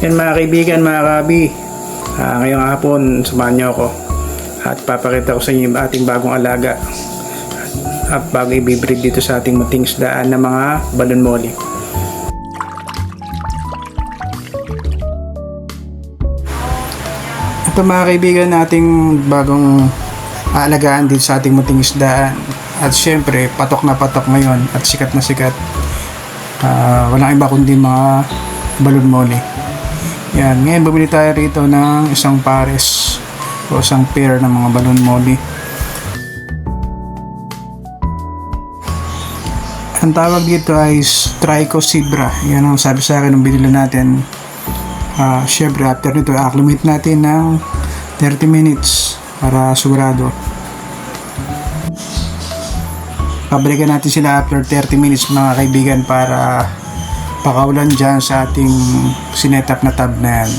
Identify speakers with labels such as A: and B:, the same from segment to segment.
A: Yan mga kaibigan, mga kabi. Ah, ngayong hapon, samahan niyo ako. At papakita ko sa inyo yung ating bagong alaga. At bago ibibreed dito sa ating munting isdaan ng mga balon molly. Ito mga kaibigan nating bagong aalagaan dito sa ating munting isdaan. At syempre, patok na patok ngayon at sikat na sikat. Ah, walang iba kundi mga balon molly. Yan, ngayon bumili tayo rito ng isang pares o isang pair ng mga balon molly. Ang tawag dito ay Trichocibra. Yan ang sabi sa akin ng binili natin. Ah, syempre after nito, acclimate natin ng 30 minutes para sigurado. Pabalikan natin sila after 30 minutes mga kaibigan para pakawalan dyan sa ating sinetap na tab na yan.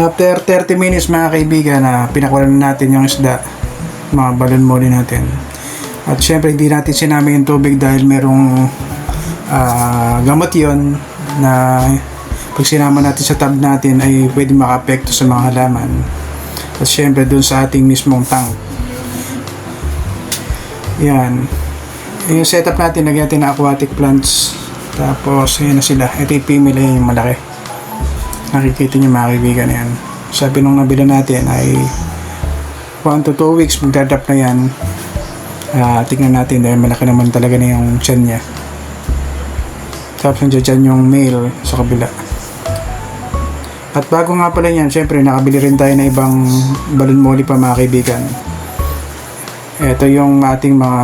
A: After 30 minutes mga kaibigan na pinakawalan natin yung isda, mga balon moli natin. At syempre hindi natin sinama yung tubig dahil merong ah, gamot yon na pag sinama natin sa tab natin ay pwede maka-apekto sa mga halaman. At syempre dun sa ating mismong tank. Yan. Yung setup natin, lagyan natin ng aquatic plants. Tapos, ayan na sila. Ito yung female, yung malaki. Nakikita niyo mga kaibigan yan. Sabi nung nabila natin ay 1 to 2 weeks magdadap na yan. Ah, tingnan natin dahil malaki naman talaga na yung chan niya. Tapos nandiyan dyan yung male sa kabila. At bago nga pala yan, syempre nakabili rin tayo ng ibang balon molly pa mga kaibigan. Ito yung ating mga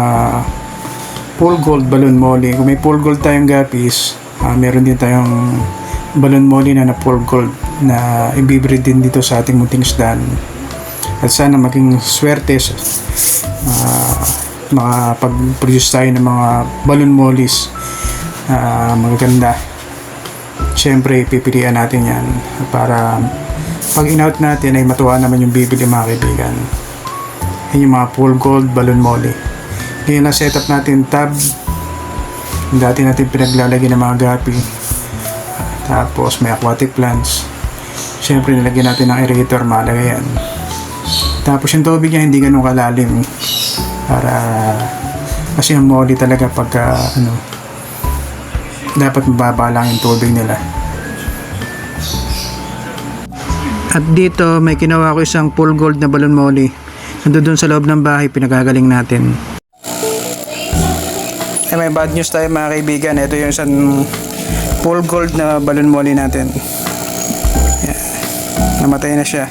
A: full gold balloon molly. Kung may full gold tayong gapis, ah, meron din tayong balloon molly na na full gold na ibibreed din dito sa ating munting isdaan. At sana maging swerte uh, makapag-produce tayo ng mga balloon mollies na magaganda. Siyempre, pipilian natin yan para pag in-out natin ay matuwa naman yung bibili mga kaibigan. Yan yung mga full gold balloon molly. Ngayon na setup natin tab. Dati natin pinaglalagay ng mga gapi. Tapos may aquatic plants. Siyempre nilagyan natin ng aerator mahalaga yan. Tapos yung tubig niya hindi ganun kalalim. Para kasi yung molly talaga pagka ano dapat mababa lang yung tubig nila. At dito may ginawa ko isang full gold na balloon molly. Nandun sa loob ng bahay pinagagaling natin. Eh, may bad news tayo mga kaibigan. Ito yung isang full gold na balloon molly natin. Yan. Namatay na siya.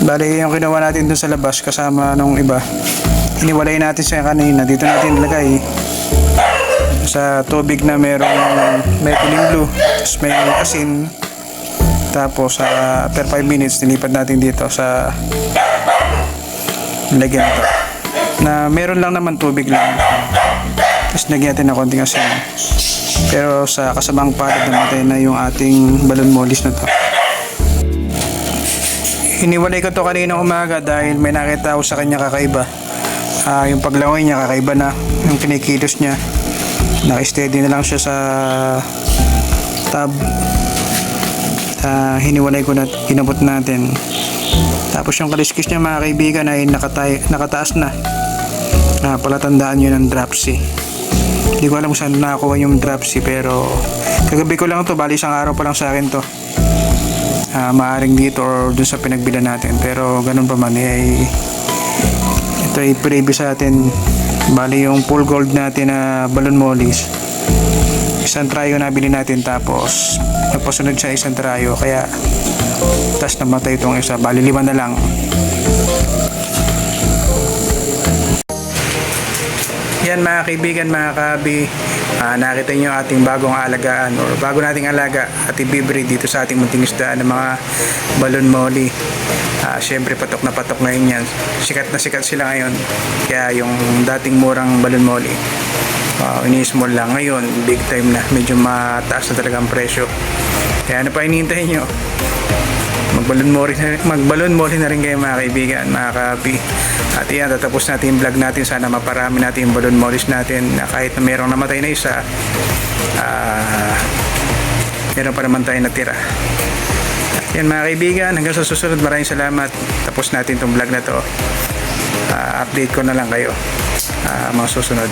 A: Bali yung kinuha natin dun sa labas kasama nung iba. Iniwalay natin siya kanina. Dito natin nilagay sa tubig na merong methylene blue. Tapos may asin. Tapos sa per 5 minutes nilipat natin dito sa lagyan ito. Na meron lang naman tubig lang. Tapos lagyan natin ng konting asin. Pero sa kasamang palad namatay na yung ating balon mollies na to. Hiniwalay ko to kanina umaga dahil may nakita ako sa kanya kakaiba. Ah, yung paglangoy niya kakaiba na. Yung kinikilos niya. Naka-steady na lang siya sa tab Ah, hiniwalay ko na kinabot natin tapos yung kaliskis niya mga kaibigan ay nakatay, nakataas na na palatandaan yun ng dropsy. Hindi ko alam kung saan nakakuha yung dropsy pero kagabi ko lang to. Bali isang araw pa lang sa akin to. Ah, maaring dito or dun sa pinagbila natin. Pero ganun pa man eh, ito ay preview sa atin. Bali yung full gold natin na balloon mollies. Isang tryo na bili natin tapos nagpasunod siya isang tryo kaya tas namatay itong isa. Bali lima na lang yan mga kaibigan mga kabi. Ah, nakita yung ating bagong alagaan or bago nating alaga at ibibreed dito sa ating munting isdaan ng mga balon molly Ah, syempre patok na patok ngayon yan. Sikat na sikat sila ngayon. Kaya yung dating murang balon molly uh, ini-small lang. Ngayon big time na. Medyo mataas na talaga ang presyo. Kaya ano pa hinihintay nyo magbalon mo rin, magbalon mo rin na rin kayo mga kaibigan, mga kapi. At yan, tatapos natin yung vlog natin. Sana maparami natin yung balon molis natin na kahit na merong namatay na isa, ah, meron pa naman tayo natira. Yan mga kaibigan, hanggang sa susunod maraming salamat. Tapos natin itong vlog na to. Ah, update ko na lang kayo ah, mga susunod.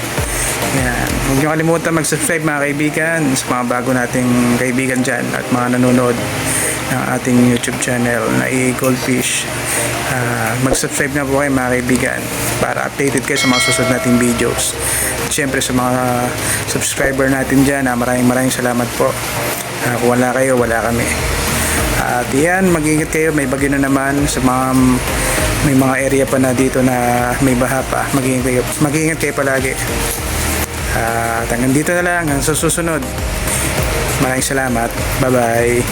A: Yan. Huwag niyo kalimutan mag-subscribe mga kaibigan sa mga bago nating kaibigan dyan at mga nanonood ng ating YouTube channel na i-Goldfish. Ah, mag-subscribe na po kayo mga kaibigan para updated kayo sa mga susunod nating videos. At syempre sa mga subscriber natin dyan, ah, maraming maraming salamat po. Ah, kung wala kayo, wala kami. At yan, mag-ingat kayo. May bagyo na naman sa mga may mga area pa na dito na may baha pa. Mag-ingat kayo, mag-ingat kayo palagi. At hanggang dito na lang. Hanggang sa susunod. Maraming salamat. Bye-bye.